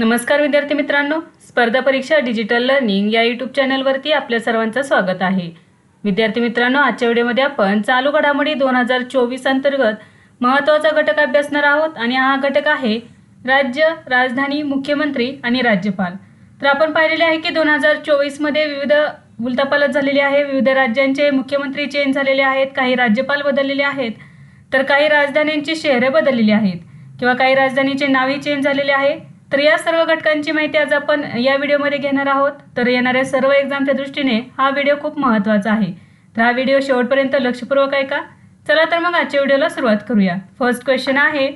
नमस्कार विद्यार्थी मित्रांनो. स्पर्धा परीक्षा डिजिटल लर्निंग या यूट्यूब चॅनलवरती आपल्या सर्वांचं स्वागत आहे. विद्यार्थी मित्रांनो आजच्या व्हिडिओमध्ये आपण चालू घडामोडी दोन हजार चोवीस अंतर्गत महत्त्वाचा घटक अभ्यासणार आहोत आणि हा घटक आहे राज्य राजधानी मुख्यमंत्री आणि राज्यपाल. तर आपण पाहिलेले आहे की दोन हजार चोवीसमध्ये विविध उलतापालत झालेली आहे विविध राज्यांचे मुख्यमंत्री चेंज झालेले आहेत काही राज्यपाल बदललेले आहेत तर काही राजधान्यांची शहरे बदललेली आहेत किंवा काही राजधानीचे नावही चेंज झालेले आहे. तर या सर्व घटकांची माहिती आज आपण या व्हिडिओमध्ये घेणार आहोत. तर येणाऱ्या सर्व एक्झामच्या दृष्टीने हा व्हिडिओ खूप महत्त्वाचा आहे. तर हा व्हिडिओ शेवटपर्यंत लक्षपूर्वक आहे का चला तर मग आजच्या व्हिडिओला सुरुवात करूया. फर्स्ट क्वेश्चन आहे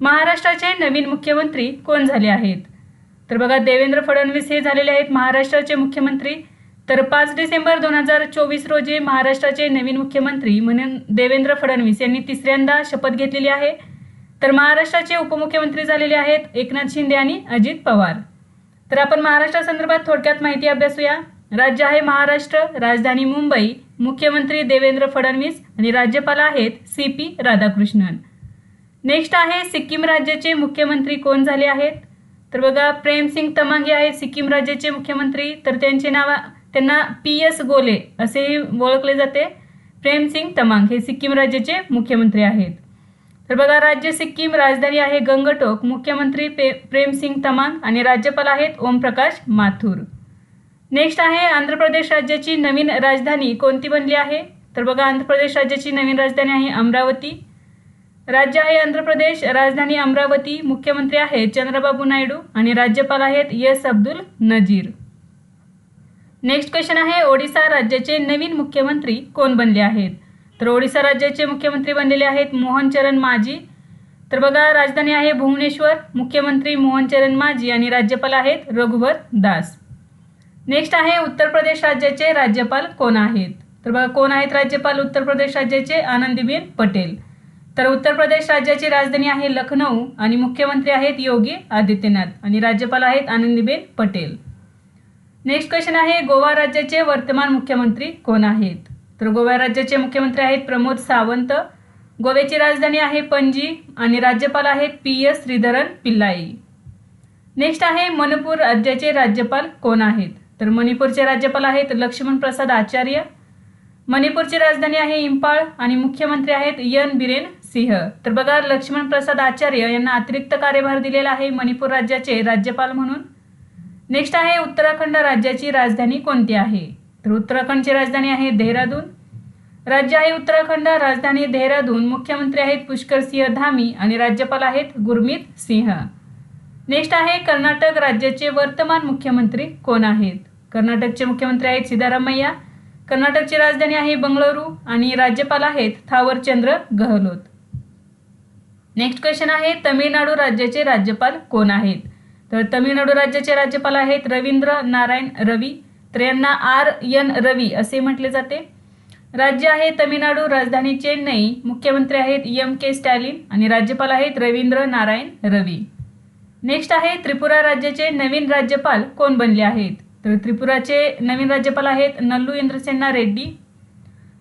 महाराष्ट्राचे नवीन मुख्यमंत्री कोण झाले आहेत? तर बघा देवेंद्र फडणवीस हे झालेले आहेत महाराष्ट्राचे मुख्यमंत्री. तर पाच डिसेंबर दोन हजार चोवीस रोजी महाराष्ट्राचे नवीन मुख्यमंत्री म्हणून देवेंद्र फडणवीस यांनी तिसऱ्यांदा शपथ घेतलेली आहे. तर महाराष्ट्राचे उपमुख्यमंत्री झालेले आहेत एकनाथ शिंदे आणि अजित पवार. तर आपण महाराष्ट्रासंदर्भात थोडक्यात माहिती अभ्यासूया. राज्य आहे महाराष्ट्र राजधानी मुंबई. मुख्यमंत्री देवेंद्र फडणवीस आणि राज्यपाल आहेत सी पी राधाकृष्णन. नेक्स्ट आहे सिक्कीम राज्याचे मुख्यमंत्री कोण झाले आहेत? तर बघा प्रेमसिंग तमांग हे आहेत सिक्कीम राज्याचे मुख्यमंत्री. तर त्यांचे नाव त्यांना पी एस गोले असेही ओळखले जाते. प्रेमसिंग तमांग हे सिक्कीम राज्याचे मुख्यमंत्री आहेत. तर बघा राज्य सिक्कीम राजधानी आहे गंगटोक. मुख्यमंत्री पे प्रेमसिंग तमांग आणि राज्यपाल आहेत ओमप्रकाश माथुर. नेक्स्ट आहे आंध्र प्रदेश राज्याची नवीन राजधानी कोणती बनली आहे? तर बघा आंध्र प्रदेश राज्याची नवीन राजधानी आहे अमरावती. राज्य आहे आंध्र प्रदेश राजधानी अमरावती. मुख्यमंत्री आहेत चंद्रबाबू नायडू आणि राज्यपाल आहेत S Abdul Nazeer. Next question आहे ओडिसा राज्याचे नवीन मुख्यमंत्री कोण बनले आहेत? तर ओडिसा राज्याचे मुख्यमंत्री बनलेले आहेत मोहन चरण तर बघा राजधानी आहे भुवनेश्वर. मुख्यमंत्री मोहन चरण आणि राज्यपाल आहेत रघुवर दास. नेक्स्ट आहे उत्तर प्रदेश राज्याचे राज्यपाल कोण आहेत? तर बघा कोण आहेत राज्यपाल उत्तर प्रदेश राज्याचे? आनंदीबेन पटेल. तर उत्तर प्रदेश राज्याची राजधानी आहे लखनौ आणि मुख्यमंत्री आहेत योगी आदित्यनाथ आणि राज्यपाल आहेत आनंदीबेन पटेल. नेक्स्ट क्वेश्चन आहे गोवा राज्याचे वर्तमान मुख्यमंत्री कोण आहेत? तर गोवा राज्याचे मुख्यमंत्री आहेत प्रमोद सावंत गोव्याची राजधानी आहे पणजी आणि राज्यपाल आहेत P S Sreedharan Pillai. Next आहे मणिपूर राज्याचे राज्यपाल कोण आहेत? तर मणिपूरचे राज्यपाल आहेत लक्ष्मण प्रसाद आचार्य. मणिपूरची राजधानी आहे इम्फाळ आणि मुख्यमंत्री आहेत यन बिरेन सिंह. तर बघा लक्ष्मण प्रसाद आचार्य यांना अतिरिक्त कार्यभार दिलेला आहे मणिपूर राज्याचे राज्यपाल म्हणून. नेक्स्ट आहे उत्तराखंड राज्याची राजधानी कोणती आहे? तर उत्तराखंडची राजधानी आहे देहरादून. राज्य आहे उत्तराखंड राजधानी देहरादून. मुख्यमंत्री आहेत पुष्कर सिंह धामी आणि राज्यपाल आहेत गुरमीत सिंह. नेक्स्ट आहे कर्नाटक राज्याचे वर्तमान मुख्यमंत्री कोण आहेत? कर्नाटकचे मुख्यमंत्री आहेत सिद्धारामय्या कर्नाटकची राजधानी आहे बंगळुरू आणि राज्यपाल आहेत थावरचंद्र गहलोत. नेक्स्ट क्वेश्चन आहे तमिळनाडू राज्याचे राज्यपाल कोण आहेत? तर तमिळनाडू राज्याचे राज्यपाल आहेत रवींद्र नारायण रवी तर यांना आर एन रवी असे म्हटले जाते. राज्य आहे तमिळनाडू राजधानी चेन्नई मुख्यमंत्री आहेत एम के स्टॅलिन आणि राज्यपाल आहेत रवींद्र नारायण रवी. नेक्स्ट आहे त्रिपुरा राज्याचे नवीन राज्यपाल कोण बनले आहेत? तर त्रिपुराचे नवीन राज्यपाल आहेत नल्लू इंद्रसेना रेड्डी.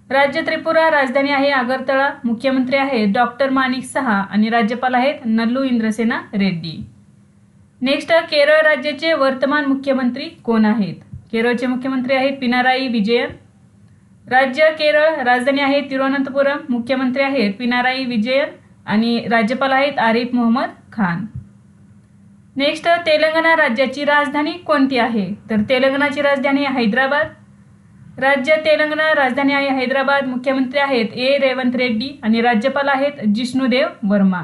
राज्य त्रिपुरा राजधानी आहे आगरतळा मुख्यमंत्री आहेत डॉक्टर माणिक सहा आणि राज्यपाल आहेत नल्लू इंद्रसेना रेड्डी. नेक्स्ट केरळ राज्याचे वर्तमान मुख्यमंत्री कोण आहेत? केरळचे मुख्यमंत्री आहेत पिनाराई विजयन. राज्य केरळ राजधानी आहे तिरुवनंतपुरम मुख्यमंत्री आहेत पिनाराई विजयन आणि राज्यपाल आहेत आरिफ मोहम्मद खान. नेक्स्ट तेलंगणा राज्याची राजधानी कोणती आहे? तर तेलंगणाची राजधानी हैदराबाद. राज्य तेलंगणा राजधानी आहे हैदराबाद. मुख्यमंत्री आहेत ए. रेवंत रेड्डी आणि राज्यपाल आहेत जिष्णुदेव वर्मा.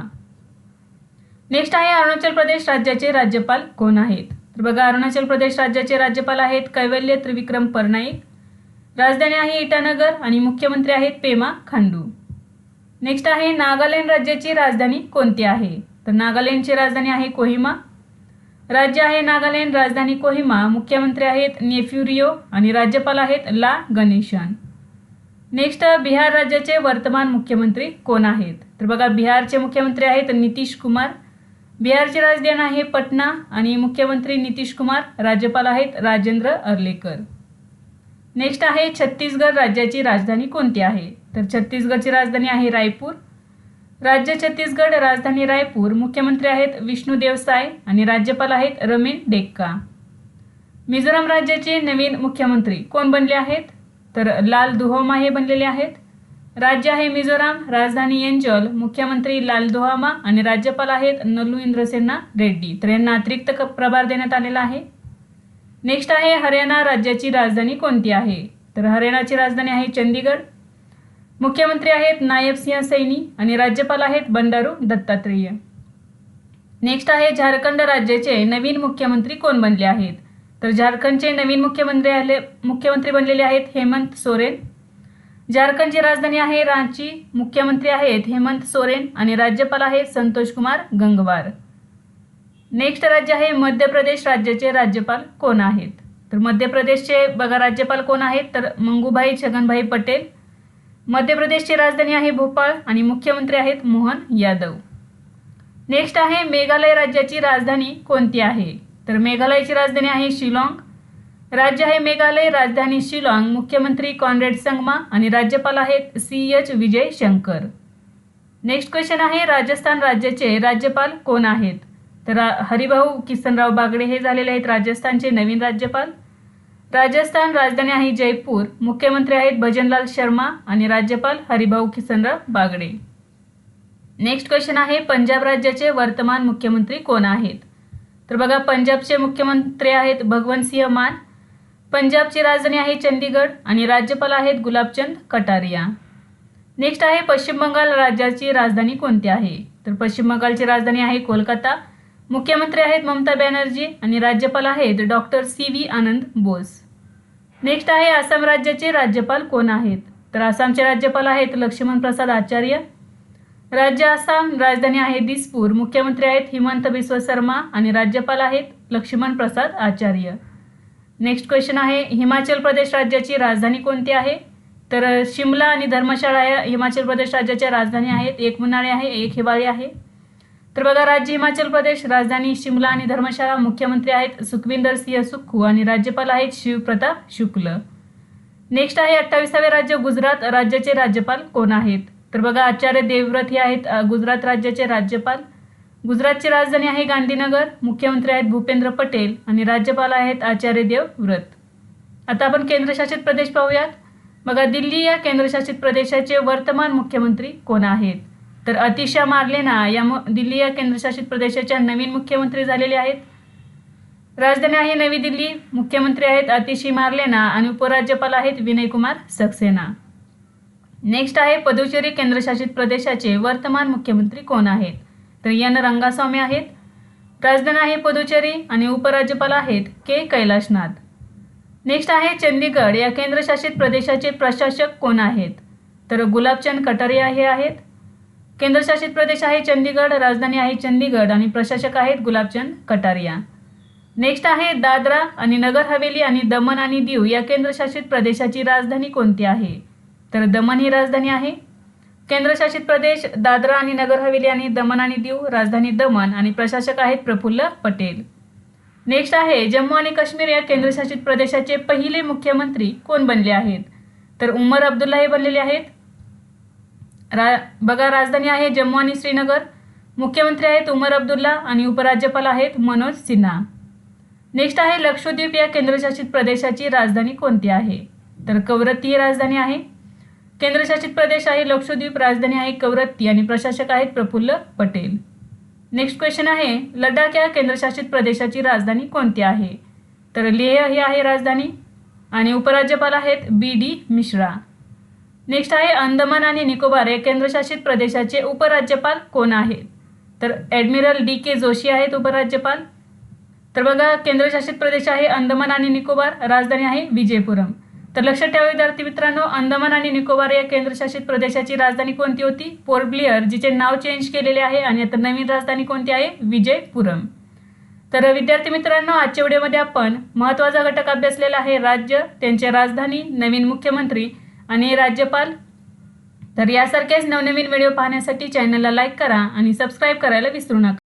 नेक्स्ट आहे अरुणाचल प्रदेश राज्याचे राज्यपाल कोण आहेत? तर बघा अरुणाचल प्रदेश राज्याचे राज्यपाल आहेत कैवल्य त्रिविक्रम परनाईक राजधानी आहे इटानगर आणि मुख्यमंत्री आहेत पेमा खांडू. नेक्स्ट आहे नागालँड राज्याची राजधानी कोणती आहे? तर नागालँडची राजधानी आहे कोहिमा. राज्य आहे नागालँड राजधानी कोहिमा. मुख्यमंत्री आहेत नेफ्युरियो आणि राज्यपाल आहेत ला गणेशन. नेक्स्ट बिहार राज्याचे वर्तमान मुख्यमंत्री कोण आहेत? तर बघा बिहारचे मुख्यमंत्री आहेत नितीश कुमार बिहारची राजधानी आहे पटना आणि मुख्यमंत्री नितीश कुमार राज्यपाल आहेत राजेंद्र अर्लेकर. नेक्स्ट आहे छत्तीसगड राज्याची राजधानी कोणती आहे? तर छत्तीसगडची राजधानी आहे रायपूर. राज्य छत्तीसगड राजधानी रायपूर मुख्यमंत्री आहेत विष्णू देवसाय आणि राज्यपाल आहेत रमेन डेक्का. मिझोराम राज्याचे नवीन मुख्यमंत्री कोण बनले आहेत? तर लाल दुहोमा हे बनलेले आहेत. राज्य आहे मिझोराम राजधानी एंजल मुख्यमंत्री लालदोहामा आणि राज्यपाल आहेत नल्लू इंद्रसेना रेड्डी. तर यांना अतिरिक्त क- प्रभार देण्यात आलेला आहे. नेक्स्ट आहे हरियाणा राज्याची राजधानी कोणती आहे? तर हरियाणाची राजधानी आहे चंदीगड मुख्यमंत्री आहेत नायब सिंह सैनी आणि राज्यपाल आहेत बंडारू दत्तात्रेय. नेक्स्ट आहे झारखंड राज्याचे नवीन मुख्यमंत्री कोण बनले आहेत? तर झारखंडचे नवीन मुख्यमंत्री आले मुख्यमंत्री बनलेले आहेत हेमंत सोरेन झारखंडची राजधानी आहे रांची. मुख्यमंत्री आहेत हेमंत सोरेन आणि राज्यपाल आहेत संतोष कुमार गंगवार. नेक्स्ट राज्य आहे मध्य प्रदेश. राज्याचे राज्यपाल कोण आहेत? तर मध्य प्रदेशचे बघा राज्यपाल कोण आहेत? तर मंगूभाई छगनभाई पटेल. मध्य प्रदेशची राजधानी आहे भोपाळ आणि मुख्यमंत्री आहेत मोहन यादव. नेक्स्ट आहे मेघालय राज्याची राजधानी कोणती आहे? तर मेघालयची राजधानी आहे शिलाँग. राज्य आहे मेघालय राजधानी शिलाँग मुख्यमंत्री कॉन्रेड संगमा आणि राज्यपाल आहेत C H Vijay Shankar. Next question आहे राजस्थान राज्याचे राज्यपाल कोण आहेत? तर हरिभाऊ किसनराव बागडे हे झालेले आहेत राजस्थानचे नवीन राज्यपाल. राजस्थान राजधानी आहे जयपूर मुख्यमंत्री आहेत भजनलाल शर्मा आणि राज्यपाल हरिभाऊ किसनराव बागडे. नेक्स्ट क्वेश्चन आहे पंजाब राज्याचे वर्तमान मुख्यमंत्री कोण आहेत? तर बघा पंजाबचे मुख्यमंत्री आहेत भगवंत सिंह मान पंजाबची राजधानी आहे चंदीगड आणि राज्यपाल आहेत गुलाबचंद कटारिया. नेक्स्ट आहे पश्चिम बंगाल राज्याची राजधानी कोणती आहे? तर पश्चिम बंगालची राजधानी आहे कोलकाता. मुख्यमंत्री आहेत ममता बॅनर्जी आणि राज्यपाल आहेत doctor C V Anand Bose. Next आहे आसाम राज्याचे राज्यपाल कोण आहेत? तर आसामचे राज्यपाल आहेत लक्ष्मण प्रसाद आचार्य. राज्य आसाम राजधानी आहे दिसपूर. मुख्यमंत्री आहेत हिमंत बिस्व शर्मा आणि राज्यपाल आहेत लक्ष्मण प्रसाद आचार्य. नेक्स्ट क्वेश्चन आहे हिमाचल प्रदेश राज्याची राजधानी कोणती आहे? तर शिमला आणि धर्मशाळा या हिमाचल प्रदेश राज्याच्या राजधानी आहेत. एक उन्हाळी आहे एक हिवाळी आहे. तर बघा राज्य हिमाचल प्रदेश राजधानी शिमला आणि धर्मशाळा मुख्यमंत्री आहेत सुखविंदर सिंह सुक्खू आणि राज्यपाल आहेत शिवप्रताप शुक्ल. नेक्स्ट आहे अठ्ठावीसावे राज्य गुजरात राज्याचे राज्यपाल कोण आहेत? तर बघा आचार्य देवव्रत हे आहेत गुजरात राज्याचे राज्यपाल. गुजरातची राजधानी आहे गांधीनगर. मुख्यमंत्री आहेत भूपेंद्र पटेल आणि राज्यपाल आहेत आचार्य देवव्रत आता आपण केंद्रशासित प्रदेश पाहूयात. बघा दिल्ली या केंद्रशासित प्रदेशाचे वर्तमान मुख्यमंत्री कोण आहेत? तर अतिशा मार्लेना या मु- दिल्ली या केंद्रशासित प्रदेशाच्या नवीन मुख्यमंत्री झालेले आहेत. राजधानी आहे नवी दिल्ली. मुख्यमंत्री आहेत अतिशी मार्लेना आणि उपराज्यपाल आहेत विनयकुमार सक्सेना. नेक्स्ट आहे पदुचेरी केंद्रशासित प्रदेशाचे वर्तमान मुख्यमंत्री कोण आहेत? तर एन रंगास्वामी आहेत. राजधानी आहे पुदुचेरी आणि उपराज्यपाल आहेत के कैलाशनाथ. नेक्स्ट आहे चंदीगड. या केंद्रशासित प्रदेशाचे प्रशासक कोण आहेत? तर गुलाबचंद कटारिया हे आहेत. केंद्रशासित प्रदेश आहे चंदीगड राजधानी आहे चंदीगड आणि प्रशासक आहेत गुलाबचंद कटारिया. नेक्स्ट आहे दादरा आणि नगर हवेली आणि दमण आणि दीव. या केंद्रशासित प्रदेशाची राजधानी कोणती आहे? तर दमण ही राजधानी आहे. केंद्रशासित प्रदेश दादरा आणि नगर हवेली आणि दमण आणि दीव राजधानी दमण आणि प्रशासक आहेत प्रफुल्ल पटेल. नेक्स्ट आहे जम्मू आणि काश्मीर या केंद्रशासित प्रदेशाचे पहिले मुख्यमंत्री कोण बनले आहेत? तर उमर अब्दुल्ला हे बनलेले आहेत. रा बघा राजधानी आहे जम्मू आणि श्रीनगर. मुख्यमंत्री आहेत उमर अब्दुल्ला आणि उपराज्यपाल आहेत मनोज सिन्हा. नेक्स्ट आहे लक्षद्वीप या केंद्रशासित प्रदेशाची राजधानी कोणती आहे? तर कवरत्ती ही राजधानी आहे. केंद्रशासित प्रदेश आहे लक्षद्वीप राजधानी आहे कवरत्ती आणि प्रशासक आहेत प्रफुल्ल पटेल. नेक्स्ट क्वेश्चन आहे लडाख या केंद्रशासित प्रदेशाची राजधानी कोणती आहे? तर लेह ही आहे राजधानी आणि उपराज्यपाल आहेत बी डी मिश्रा. नेक्स्ट आहे अंदमान आणि निकोबार या केंद्रशासित प्रदेशाचे उपराज्यपाल कोण आहेत? तर ॲडमिरल डी के जोशी आहेत उपराज्यपाल. तर बघा केंद्रशासित प्रदेश आहे अंदमान आणि निकोबार राजधानी आहे विजयपुरम. तर लक्षात ठेवा विद्यार्थी मित्रांनो अंदमान आणि निकोबार या केंद्रशासित प्रदेशाची राजधानी कोणती होती? पोर्ट ब्लिअर जिचे नाव चेंज केलेले आहे आणि आता नवीन राजधानी कोणती आहे? विजयपुरम. तर विद्यार्थी मित्रांनो आजच्या व्हिडिओमध्ये आपण महत्त्वाचा घटक अभ्यासलेला आहे राज्य त्यांचे राजधानी नवीन मुख्यमंत्री आणि राज्यपाल. तर यासारखेच नवनवीन व्हिडिओ पाहण्यासाठी चॅनलला लाईक करा आणि सबस्क्राईब करायला विसरू नका.